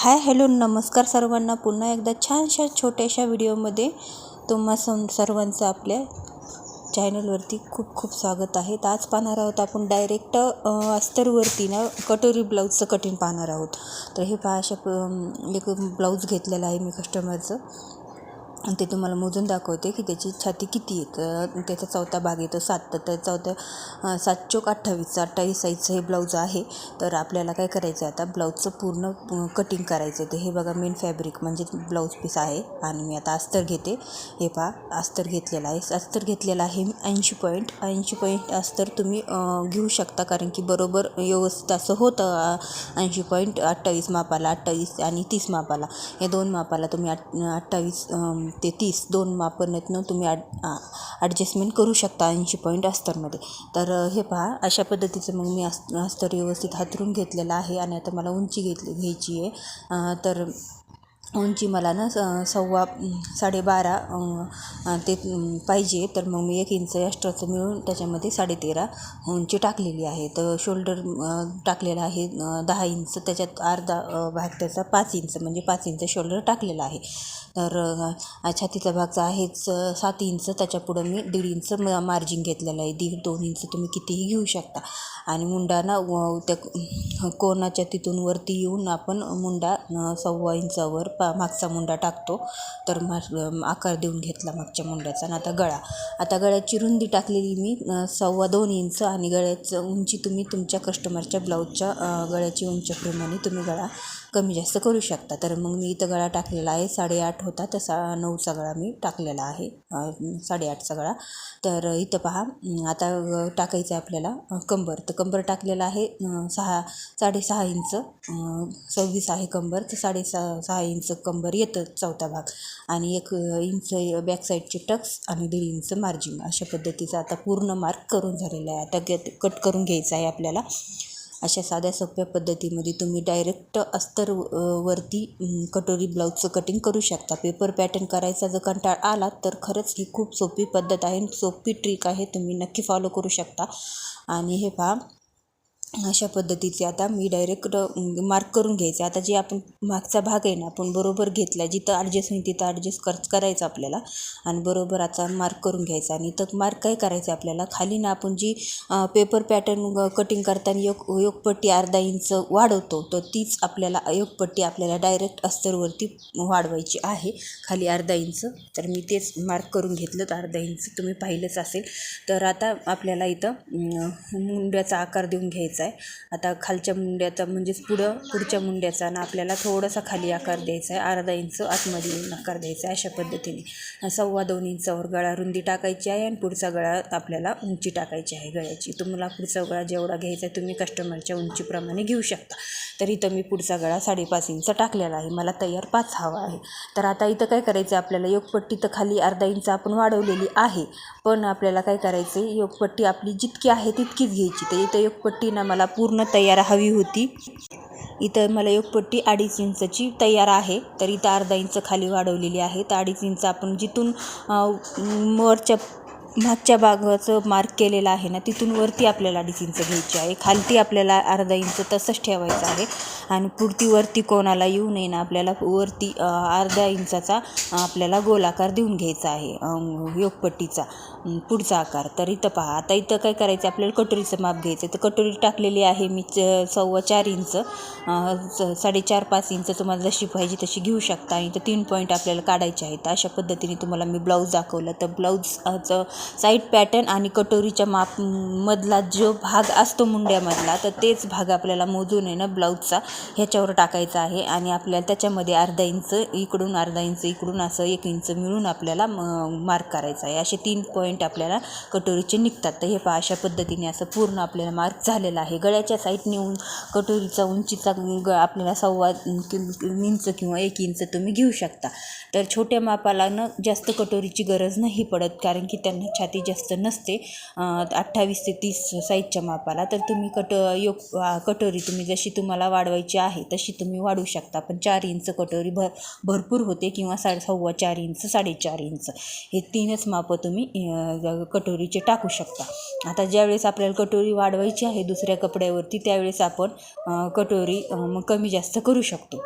Hi hello नमस्कार सर्वांना. पुन्हा एकदा छानशा छोट्याशा व्हिडिओमध्ये तुम्हा सं सर्वांचं आपल्या चॅनलवरती खूप खूप स्वागत आहे. तर आज पाहणार आहोत आपण डायरेक्ट अस्तरवरती ना कटोरी ब्लाऊजचं कटिंग पाहणार आहोत. तर हे पहा अशा एक ब्लाऊज घेतलेला आहे मी कस्टमरचं ते तुम्हाला मोजून दाखवते की त्याची छाती किती आहे. तर त्याचा चौथा भाग येतो सात. तर त्या चौथ्या सात चोक अठ्ठावीसचा अठ्ठावीस साईजचं हे ब्लाऊज आहे. तर आपल्याला काय करायचं आहे आता ब्लाऊजचं पूर्ण कटिंग करायचं आहे तर हे बघा मेन फॅब्रिक म्हणजे ब्लाऊज पीस आहे. आणि मी आता अस्तर घेते. हे पहा अस्तर घेतलेलं आहे. अस्तर घेतलेलं आहे मी ऐंशी पॉईंट ऐंशी पॉईंट अस्तर तुम्ही घेऊ शकता. कारण की बरोबर व्यवस्थित असं होतं ऐंशी पॉईंट अठ्ठावीस मापाला अठ्ठावीस आणि तीस मापाला. या दोन मापाला तुम्ही आठ अठ्ठावीस ते तीस दोन मापनातनं तुम्ही ॲड ॲडजस्टमेंट करू शकता ऐंशी पॉईंट अस्तरमध्ये. तर हे पहा अशा पद्धतीचं मग मी अस् अस्तर व्यवस्थित हातरून घेतलेलं आहे आणि आता मला उंची घेतली घ्यायची आहे. तर उंची मला ना सव्वा साडेबारा ते पाहिजे. तर मग मी एक इंच एक्स्ट्राचं मिळून त्याच्यामध्ये साडेतेरा उंची टाकलेली आहे. तर शोल्डर टाकलेला आहे दहा इंच. त्याच्यात अर्धा भाग त्याचा पाच इंच म्हणजे पाच इंच शोल्डर टाकलेला आहे. तर छातीचा भागचा आहेच सात इंच. त्याच्यापुढं मी दीड इंच मार्जिन घेतलेलं आहे. दीड दोन इंच तुम्ही कितीही घेऊ शकता. आणि मुंडा ना त्या कोणाच्या तिथून वरती येऊन आपण मुंडा सव्वा इंचावर मागचा मुंडा टाकतो. तर मग आकार देऊन घेतला मागच्या मुंड्याचा आणि आता गळा. आता गळ्याची रुंदी टाकलेली मी सव्वा दोन इंच आणि गळ्याचं उंची तुम्ही तुमच्या कस्टमरच्या ब्लाऊजच्या गळ्याची उंचीप्रमाणे तुम्ही गळा. कमी जास्त करू शकता. तर मग मी इथं गळा टाकलेला आहे. साडेआठ होता तसा नऊचा गळा मी टाकलेला आहे. साडेआठचा गळा. तर इथं पहा आता टाकायचं आहे आपल्याला कंबर. तर कंबर टाकलेला आहे सहा साडेसहा इंच सव्वीस आहे कंबर. तर साडेसहा सहा इंच कंबर येतं चौथा भाग. आणि एक इंच बॅक साईडचे टक्स आणि दीड इंच मार्जिन. अशा पद्धतीचा आता पूर्ण मार्क करून झालेला आहे. आता कट करून घ्यायचा आहे आपल्याला. अशा साध्या सोप्या पद्धतीमध्ये तुम्ही डायरेक्ट अस्तर वरती कटोरी ब्लाऊजचं कटिंग करू शकता. पेपर पॅटर्न करायचा जर कंटाळ आला तर खरंच ही खूप सोपी पद्धत आहे सोपी ट्रिक आहे. तुम्ही नक्की फॉलो करू शकता. आणि हे पहा अशा पद्धतीचे आता मी डायरेक्ट मार्क करून घ्यायचे. आता जे आपण मागचा भाग आहे ना आपण बरोबर घेतला जिथं ॲडजस्ट होईल तिथं ॲडजस्ट कर करायचं आपल्याला. आणि बरोबर आता मार्क करून घ्यायचा. आणि तर मार्क काय करायचं आपल्याला? खाली ना आपण जी पेपर पॅटर्न कटिंग करताना योग योगपट्टी अर्धा इंच वाढवतो तर तीच आपल्याला योगपट्टी आपल्याला डायरेक्ट अस्तरवरती वाढवायची आहे. खाली अर्धा इंच तर मी तेच मार्क करून घेतलं तर अर्धा इंच तुम्ही पाहिलंच असेल. तर आता आपल्याला इथं मुंड्याचा आकार देऊन घ्यायचा. आहे. आता खालच्या मुंड्याचा म्हणजेच पुढं पुढच्या मुंड्याचा ना आपल्याला थोडासा खाली आकार द्यायचा आहे. अर्धा इंच आतमध्ये येऊन आकार द्यायचा आहे अशा पद्धतीने. सव्वा दोन इंचावर गळा रुंदी टाकायची आहे आणि पुढचा गळा आपल्याला उंची टाकायची आहे गळ्याची. तुम्हाला पुढचा गळा जेवढा घ्यायचा आहे तुम्ही कस्टमरच्या उंचीप्रमाणे घेऊ शकता. तर इथं मी पुढचा गळा साडेपाच इंच टाकलेला आहे. मला तयार पाच हवा आहे. तर आता इथं काय करायचं आहे आपल्याला? योगपट्टी तर खाली अर्धा इंच आपण वाढवलेली आहे. पण आपल्याला काय करायचं आहे योगपट्टी आपली जितकी आहे तितकीच घ्यायची. तर इथं योगपट्टी ना मला पूर्ण तयार हवी होती. इथं मला योगपट्टी अडीच इंचची तयार आहे. तर इथं अर्धा इंच खाली वाढवलेली आहे. तर अडीच इंच आपण जिथून वरच्या मागच्या भागाचं मार्क केलेलं आहे ना तिथून वरती आपल्याला अडीच इंच घ्यायची आहे. खालती आपल्याला अर्धा इंच तसंच ठेवायचं आहे. आणि पुढती वरती कोणाला येऊ नये ना आपल्याला वरती अर्ध्या इंचाचा आपल्याला गोलाकार देऊन घ्यायचा आहे योगपट्टीचा पुढचा आकार. तर इथं पहा आता इथं काय करायचं आपल्याला कटोरीचं माप घ्यायचं तर कटोरी टाकलेली आहे मी च सव्वा चार इंच साडेचार पाच इंच तुम्हाला जशी पाहिजे तशी घेऊ शकता. आणि तर तीन पॉईंट आपल्याला काढायचे आहेत. अशा पद्धतीने तुम्हाला मी ब्लाऊज दाखवलं. तर ब्लाऊजचं साईड पॅटर्न आणि कटोरीच्या माप मधला जो भाग असतो मुंड्यामधला तर तेच भाग आपल्याला मोजून आहे ना ब्लाऊजचा. ह्याच्यावर टाकायचं आहे आणि आपल्याला त्याच्यामध्ये अर्धा इंच इकडून अर्धा इंच इकडून असं एक इंच मिळून आपल्याला मार्क करायचा आहे. असे तीन पॉईंट आपल्याला कटोरीचे निघतात. तर हे पहा अशा पद्धतीने असं पूर्ण आपल्याला मार्क झालेला आहे. गळ्याच्या साईडने येऊन कटोरीचा उंचीचा ग आपल्याला सव्वा इंच किंवा एक इंच तुम्ही घेऊ शकता. तर छोट्या मापाला न जास्त कटोरीची गरज नाही पडत कारण की त्यांना छाती जास्त नसते. अठ्ठावीस ते तीस साईजच्या मापाला. तर तुम्ही कट योग कटोरी तुम्ही जशी तुम्हाला वाढवायची आहे तशी तुम्ही वाढवू शकता. पण चार इंच कटोरी भर भरपूर होते किंवा साडे सव्वा चार इंच साडेचार इंच. हे तीनच मापं तुम्ही कटोरीचे टाकू शकता. आता ज्यावेळेस आपल्याला कटोरी वाढवायची आहे दुसऱ्या कपड्यावरती त्यावेळेस आपण कटोरी मग कमी जास्त करू शकतो.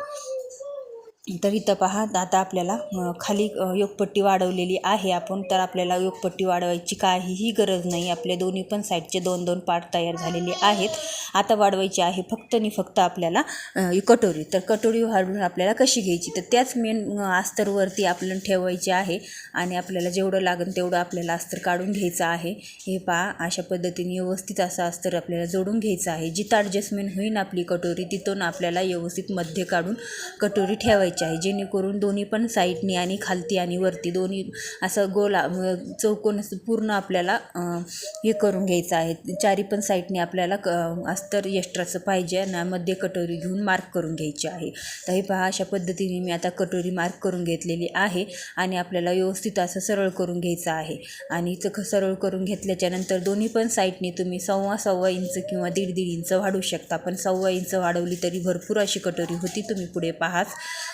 तर इथं पहा आता आपल्याला खाली योगपट्टी वाढवलेली आहे आपण तर आपल्याला योगपट्टी वाढवायची काहीही गरज नाही. आपले दोन्ही पण साईडचे दोन दोन पार्ट तयार झालेले आहेत. आता वाढवायची आहे फक्त आणि फक्त आपल्याला कटोरी. तर कटोरी वाढवून आपल्याला कशी घ्यायची? तर त्याच मेन अस्तरवरती आपल्याला ठेवायची आहे आणि आपल्याला जेवढं लागेल तेवढं आपल्याला अस्तर काढून घ्यायचं आहे. हे पहा अशा पद्धतीने व्यवस्थित असं अस्तर आपल्याला जोडून घ्यायचं आहे. जिथं ॲडजस्टमेंट होईल आपली कटोरी तिथून आपल्याला व्यवस्थित मध्ये काढून कटोरी ठेवायची आहे. जेणेकरून दोन्ही पण साईडनी आणि खालती आणि वरती दोन्ही असं गोला चौकोन असं पूर्ण आपल्याला हे करून घ्यायचं आहे. चारी पण साईडने आपल्याला क अस्तर यष्ट्राचं पाहिजे आणि मध्ये कटोरी घेऊन मार्क करून घ्यायची आहे. तर हे पहा अशा पद्धतीने मी आता कटोरी मार्क करून घेतलेली आहे आणि आपल्याला व्यवस्थित असं सरळ करून घ्यायचं आहे. आणि इथं सरळ करून घेतल्याच्या नंतर दोन्ही पण साईडने तुम्ही सव्वा सव्वा इंच किंवा दीड दीड इंच वाढवू शकता. पण सव्वा इंच वाढवली तरी भरपूर अशी कटोरी होती. तुम्ही पुढे पाहाच.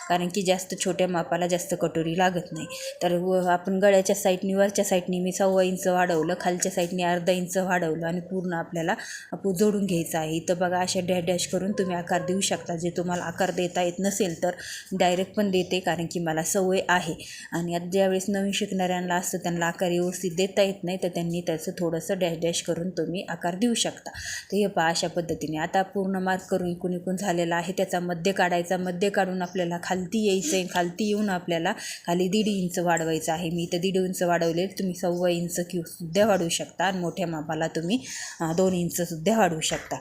कारण की जास्त छोट्या मापाला जास्त कटोरी लागत नाही. तर व आपण गळ्याच्या साईडनी वरच्या साईडनी मी सव्वा इंच वाढवलं खालच्या साईडनी अर्धा इंच वाढवलं आणि पूर्ण आपल्याला आपू जोडून घ्यायचं आहे. इथं बघा अशा डॅश डॅश करून तुम्ही आकार देऊ शकता. जे तुम्हाला आकार देता येत नसेल तर डायरेक्ट पण देते कारण की मला सवय आहे. आणि आता ज्यावेळेस नवीन शिकणाऱ्यांना असतं त्यांना आकार व्यवस्थित देता येत नाही तर त्यांनी त्याचं थोडंसं डॅश डॅश करून तुम्ही आकार देऊ शकता. तर हे पहा अशा पद्धतीने. आता पूर्ण मार्क करून इकून इकून झालेला आहे त्याचा मध्य काढायचा. मध्य काढून आपल्याला खाली खालती यायचं आहे खालती येऊन आपल्याला खाली दीड इंच वाढवायचं आहे. मी इथं दीड इंच वाढवले तुम्ही सव्वा इंच कि सुद्धा वाढवू शकता आणि मोठ्या मापाला तुम्ही दोन इंचसुद्धा वाढवू शकता.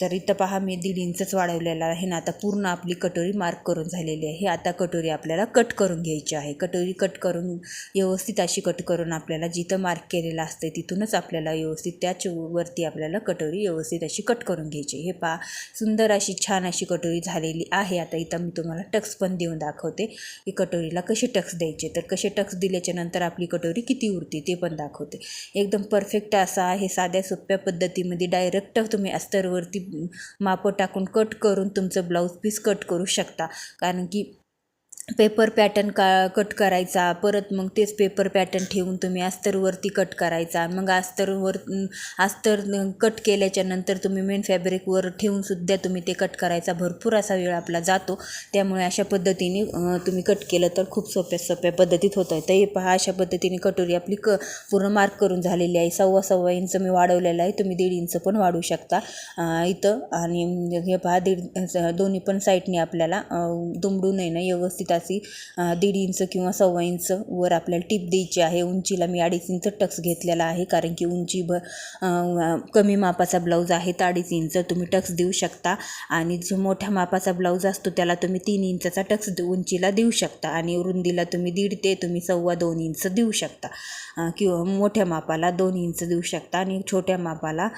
तर इथं पहा मी दीड इंचच वाढवलेला आहे ना आता पूर्ण आपली कटोरी मार्क करून झालेली आहे. आता कटोरी आपल्याला कट करून घ्यायची आहे. कटोरी कट करून व्यवस्थित अशी कट करून आपल्याला जिथं मार्क केलेलं असते तिथूनच आपल्याला व्यवस्थित त्याच वरती आपल्याला कटोरी व्यवस्थित अशी कट करून घ्यायची हे पहा सुंदर अशी छान अशी कटोरी झालेली आहे. आता इथं मी तुम्हाला टक्स पण देऊन दाखवते. की कटोरीला कसे टक्स द्यायचे? तर कसे टक्स दिल्याच्या नंतर आपली कटोरी किती उरते ते पण दाखवते. एकदम परफेक्ट असा आहे साध्या सोप्या पद्धतीमध्ये डायरेक्ट तुम्ही अस्तरवरती मापं टाकून कट करून तुमचं ब्लाऊज पीस कट करू शकता. कारण की पेपर पॅटर्न का कट करायचा परत मग तेच पेपर पॅटर्न ठेवून तुम्ही अस्तरवरती कट करायचा. मग अस्तरवर अस्तर कट केल्याच्यानंतर तुम्ही मेन फॅब्रिकवर ठेवूनसुद्धा तुम्ही ते कट करायचा. भरपूर असा वेळ आपला जातो. त्यामुळे अशा पद्धतीने तुम्ही कट केलं तर खूप सोप्या सोप्या पद्धतीत होतं तर हे पहा अशा पद्धतीने कटोरी आपली क पूर्ण मार्क करून झालेली आहे. सव्वा सव्वा इंच मी वाढवलेलं आहे. तुम्ही दीड इंच पण वाढवू शकता. इथं आणि हे पहा दीड दोन्ही पण साईडने आपल्याला दुमडू नये ना व्यवस्थित अशी दीड इंच किंवा सव्वा इंच वर आपल्याला टिप द्यायची आहे. उंचीला मी अडीच इंच टक्स घेतलेला आहे कारण की उंची भ कमी मापाचा ब्लाऊज आहे तर अडीच इंच तुम्ही टक्स देऊ शकता. आणि जो मोठ्या मापाचा ब्लाऊज असतो त्याला तुम्ही तीन इंचाचा टक्स उंचीला देऊ शकता. आणि रुंदीला तुम्ही दीड ते तुम्ही सव्वा दोन इंच देऊ शकता. किंवा मोठ्या मापाला दोन इंच देऊ शकता. आणि छोट्या मापाला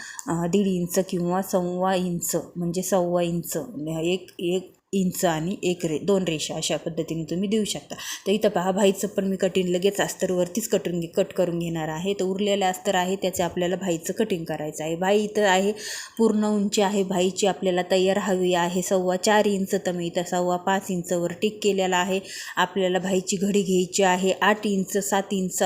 दीड इंच किंवा सव्वा इंच म्हणजे सव्वा इंच एक एक इंच आणि एक रे दोन रेषा अशा पद्धतीने तुम्ही देऊ शकता. तर इथं पहा भाईचं पण मी कटिंग लगेच अस्तरवरतीच कटून घे कट करून घेणार आहे. तर उरलेलं अस्तर आहे त्याचे आपल्याला भाईचं कटिंग करायचं आहे. भाई इथं आहे पूर्ण उंची आहे भाईची आपल्याला तयार हवी आहे. सव्वा चार इंच तर मी इथं सव्वा पाच इंचवर टिक केलेला आहे. आपल्याला भाईची घडी घ्यायची आहे. आठ इंच सात इंच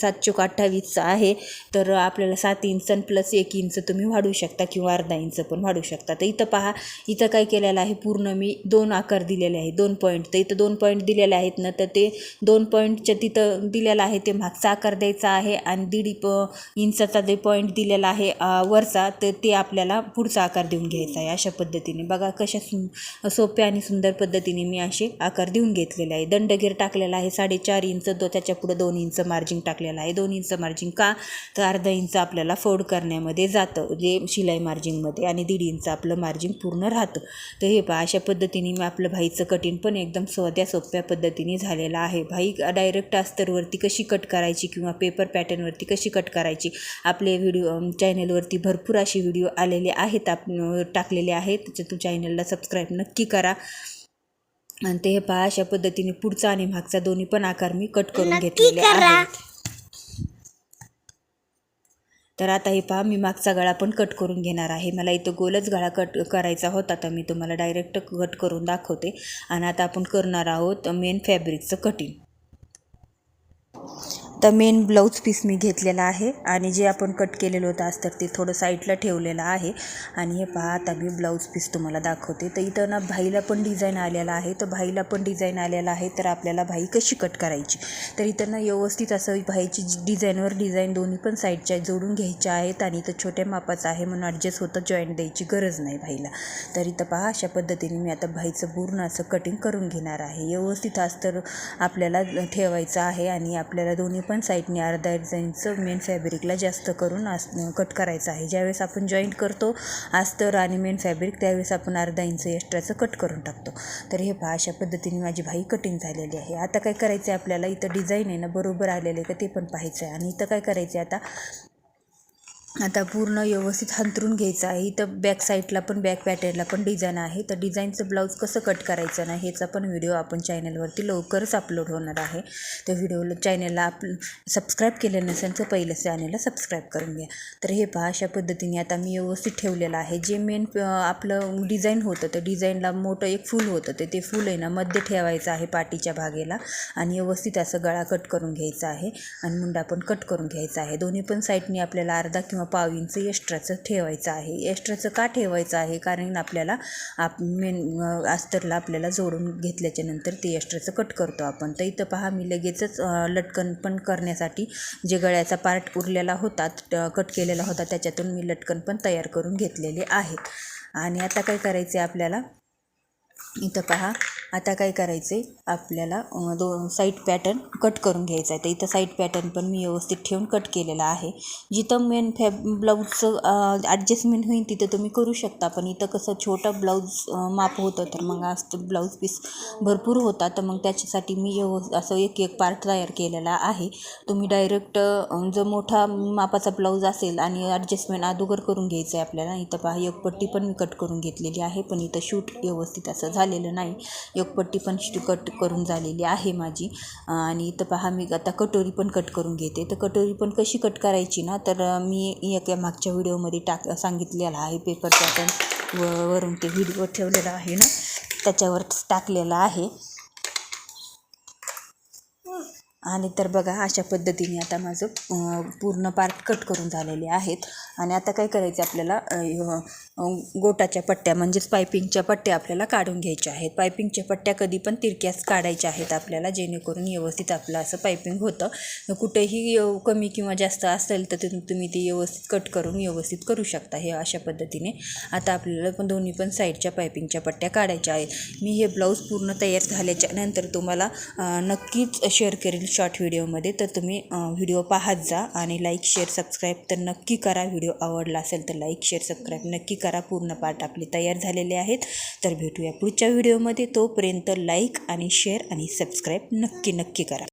सात चोक अठ्ठावीसचं आहे. तर आपल्याला सात इंच प्लस एक इंच तुम्ही वाढू शकता किंवा अर्धा इंच पण वाढवू शकता. तर इथं पहा इथं काय केलेलं आहे पूर्ण मी दोन आकार दिलेले आहे दोन पॉईंट तर इथं दोन पॉईंट दिलेले आहेत ना तर ते दोन पॉईंटच्या तिथं दिलेलं आहे ते मागचा आकार द्यायचा आहे आणि दीड प इंचाचा जे पॉईंट दिलेला आहे वरचा तर ते आपल्याला पुढचा आकार देऊन घ्यायचा आहे अशा पद्धतीने. बघा कशा सु सोप्या आणि सुंदर पद्धतीने मी असे आकार देऊन घेतलेले आहे. दंडगीर टाकलेला आहे साडेचार इंच दो त्याच्या पुढं दोन इंच मार्जिंग टाकलेलं आहे. दोन इंच मार्जिंग का? तर अर्धा इंच आपल्याला फोड करण्यामध्ये जातं जे शिलाई मार्जिंगमध्ये आणि दीड इंच आपलं मार्जिंग पूर्ण राहतं. तर हे पहा अशा पद्धती पद्धतीने मी आपलं भाईचं कटिंग पण एकदम सोप्या सोप्या पद्धतीने झालेलं आहे. भाई डायरेक्ट अस्तरवरती कशी कट करायची किंवा पेपर पॅटर्नवरती कशी कट करायची? आपले व्हिडिओ चॅनलवरती भरपूर असे व्हिडिओ आलेले आहेत आप टाकलेले आहेत. त्याच्या चॅनलला सबस्क्राईब नक्की करा. आणि ते हे पहा अशा पद्धतीने पुढचा आणि मागचा दोन्ही पण आकार मी कट करून घेतलेले आहेत. तर आता हे पहा मी मागचा गळा पण कट करून घेणार आहे. मला इथं गोलच गळा कट करायचा होता तर मी तुम्हाला डायरेक्ट कट करून दाखवते. आणि आता आपण करणार आहोत मेन फॅब्रिकचं कटिंग तर मेन ब्लाऊज पीस मी घेतलेला आहे आणि जे आपण कट केलेलं होतं अस्तर ते थोडं साईडला ठेवलेलं आहे. आणि हे पहा आता मी ब्लाऊज पीस तुम्हाला दाखवते. तर इथं ना भाईला पण डिझाईन आलेला आहे. तर भाईला पण डिझाईन आलेला आहे. तर आपल्याला भाई कशी कट करायची? तर इथं ना व्यवस्थित असं भाईची डिझाईनवर डिझाईन दोन्ही पण साईडच्या जोडून घ्यायच्या आहेत. आणि इथं छोट्या मापाचं आहे म्हणून ॲडजस्ट होतं. जॉईंट द्यायची गरज नाही भाईला. तर इथं पहा अशा पद्धतीने मी आता भाईचं पूर्ण असं कटिंग करून घेणार आहे. व्यवस्थित आज तर आपल्याला ठेवायचं आहे. आणि आपल्याला दोन्ही पण साईडने अर्धा डिझाईनचं मेन फॅब्रिकला जास्त करून आस कट करायचं आहे. ज्यावेळेस आपण जॉईंट करतो अस्तर आणि मेन फॅब्रिक त्यावेळेस आपण अर्धा इंच एक्स्ट्राचं कट करून टाकतो. तर हे पहा अशा पद्धतीने माझी भाई कटिंग झालेली आहे. आता काय करायचं आहे आपल्याला? इथं डिझाईन आहे ना बरोबर आलेलं आहे का ते पण पाहायचं आहे आणि इथं काय करायचं आहे आता? आता पूर्ण व्यवस्थित हंतरून घ्यायचं आहे. इथं बॅक साईडला पण बॅक पॅटर्नला पण डिझाईन आहे. तर डिझाईनचं ब्लाऊज कसं कट करायचं ना ह्याचा पण व्हिडिओ आपण चॅनलवरती लवकरच अपलोड होणार आहे. तर व्हिडिओला चॅनलला आप सबस्क्राईब केलं नसेल तर पहिलं चॅनलला सबस्क्राईब करून घ्या. तर हे पहा अशा पद्धतीने आता मी व्यवस्थित ठेवलेलं आहे. जे मेन आपलं डिझाईन होतं तर डिझाईनला मोठं एक फूल होतं. ते ते फूल आहे ना मध्ये ठेवायचं आहे पाठीच्या भागेला. आणि व्यवस्थित असं गळा कट करून घ्यायचा आहे. आणि मुंडा पण कट करून घ्यायचा आहे. दोन्ही पण साईडनी आपल्याला अर्धा किंवा पाव इंच एक्स्ट्राचं ठेवायचं आहे. एक्स्ट्राचं का ठेवायचं आहे? कारण आपल्याला आप मेन अस्तरला आपल्याला जोडून घेतल्याच्या नंतर ते एक्स्ट्राचं कट करतो आपण. तर इथं पहा मी लगेचच लटकन पण करण्यासाठी जे गळ्याचा पार्ट उरलेला होता कट केलेला होता त्याच्यातून मी लटकन पण तयार करून घेतलेले आहेत. आणि आता काय करायचे आपल्याला? इथं पहा आता काय करायचं आहे आपल्याला दोन साईड पॅटर्न कट करून घ्यायचं आहे. तर इथं साईड पॅटर्न पण मी व्यवस्थित ठेवून कट केलेला आहे. जिथं मेन फॅब ब्लाऊजचं ॲडजस्टमेंट होईल तिथं तुम्ही करू शकता. पण इथं कसं छोटं ब्लाऊज माप होतं तर मग असतं ब्लाऊज पीस भरपूर होता तर मग त्याच्यासाठी मी व्यव असं एक एक पार्ट तयार केलेला आहे. तुम्ही डायरेक्ट जो मोठा मापाचा ब्लाऊज असेल आणि ॲडजस्टमेंट अगोदर करून घ्यायचं आहे आपल्याला इथं पहा एक पट्टी पण मी कट करून घेतलेली आहे. पण इथं शूट व्यवस्थित असं झालेलं नाही. एकपट्टी पण कट करून झालेली आहे माझी. आणि इथं पहा मी आता कटोरी पण कट करून घेते. तर कटोरी पण कशी कट करायची ना तर मी एक मागच्या व्हिडिओमध्ये टाक सांगितलेला आहे. पेपर पॅटर्न व वरून ते व्हिडिओ ठेवलेला आहे ना त्याच्यावर टाकलेला आहे. आणि तर बघा अशा पद्धतीने आता माझं पूर्ण पार्ट कट करून झालेले आहेत. आणि आता काय करायचं आपल्याला गोटाच्या पट्ट्या म्हणजेच पायपिंगच्या पट्ट्या आपल्याला काढून घ्यायच्या आहेत. पायपिंगच्या पट्ट्या कधी पण तिरक्यास काढायच्या आहेत आपल्याला जेणेकरून व्यवस्थित आपलं असं पायपिंग होतं. कुठेही कमी किंवा जास्त असेल तर तुम्ही ते व्यवस्थित कट करून व्यवस्थित करू शकता हे अशा पद्धतीने. आता आपल्याला पण दोन्ही पण साईडच्या पायपिंगच्या पट्ट्या काढायच्या आहेत. मी हे ब्लाऊज पूर्ण तयार झाल्याच्यानंतर तुम्हाला नक्कीच शेअर करेल. शॉर्ट व्हिडिओमध्ये तर तुम्ही व्हिडिओ पाहत जा आणि लाईक शेअर सबस्क्राईब तर नक्की करा. व्हिडिओ आवडला असेल तर लाईक शेअर सबस्क्राईब नक्की करा. पूर्ण पाठ आपले तयार झालेले आहेत. तर भेटूया पुढच्या व्हिडिओमध्ये तोपर्यंत लाईक आणि शेअर आणि सबस्क्राईब नक्की नक्की करा.